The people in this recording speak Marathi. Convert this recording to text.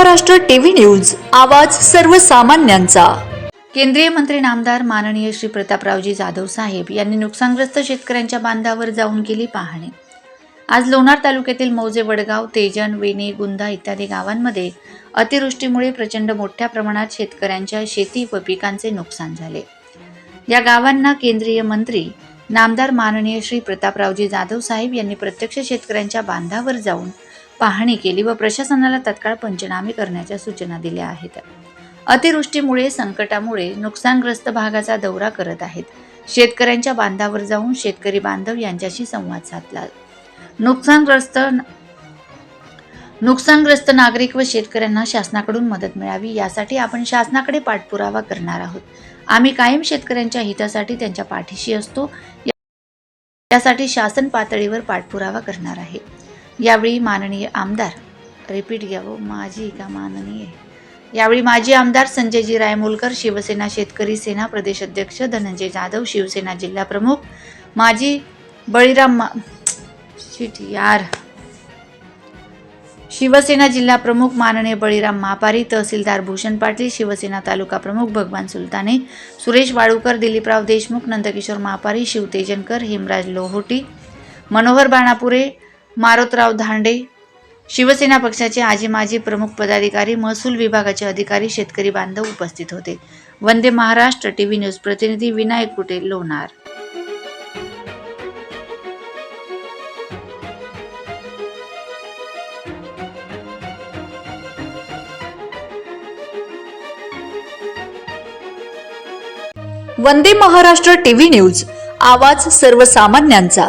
महाराष्ट्र टीव्ही न्यूज आवाज सर्वसामान्यांचा. केंद्रीय मंत्री नामदार माननीय श्री प्रतापरावजी जाधव साहेब यांनी नुकसानग्रस्त शेतकऱ्यांच्या बांधावर जाऊन केली पाहणी. आज लोणार तालुक्यातील मौजे वडगाव तेजन वेणी गुंदा इत्यादी गावांमध्ये अतिवृष्टीमुळे प्रचंड मोठ्या प्रमाणात शेतकऱ्यांच्या शेती व पिकांचे नुकसान झाले. या गावांना केंद्रीय मंत्री नामदार माननीय श्री प्रतापरावजी जाधव साहेब यांनी प्रत्यक्ष शेतकऱ्यांच्या बांधावर जाऊन पाहणी केली व प्रशासनाला तत्काळ पंचनामे करण्याच्या सूचना दिल्या आहेत. अतिवृष्टीमुळे संकटामुळे नुकसानग्रस्त भागाचा दौरा करत आहेत. शेतकऱ्यांच्या बांधावर जाऊन शेतकरी बांधव यांच्याशी संवाद साधला. नुकसानग्रस्त नुकसानग्रस्त नागरिक व शेतकऱ्यांना शासनाकडून मदत मिळावी यासाठी आपण शासनाकडे पाठपुरावा करणार आहोत. आम्ही कायम शेतकऱ्यांच्या हितासाठी त्यांच्या पाठीशी असतो. यासाठी शासन पातळीवर पाठपुरावा करणार आहे. यावेळी माननीय आमदार रिपीट घ्यावं हो, माझी का माननीय? यावेळी माजी आमदार संजयजी रायमोलकर शिवसेना शेतकरी सेना प्रदेश अध्यक्ष धनंजय जाधव शिवसेना जिल्हा प्रमुख माजी बळीराम मा शिट यार. शिवसेना जिल्हा प्रमुख माननीय बळीराम मापारी तहसीलदार भूषण पाटील शिवसेना तालुका प्रमुख भगवान सुलताने सुरेश वाळूकर दिलीपराव देशमुख नंदकिशोर मापारी शिवतेजनकर हेमराज लोहोटी मनोहर बाणापुरे मारोतराव धांडे शिवसेना पक्षाचे आजी माजी प्रमुख पदाधिकारी महसूल विभागाचे अधिकारी शेतकरी बांधव उपस्थित होते. वंदे महाराष्ट्र टीव्ही न्यूज प्रतिनिधी विनायक कुटे लोणार. वंदे महाराष्ट्र टीव्ही न्यूज आवाज सर्वसामान्यांचा.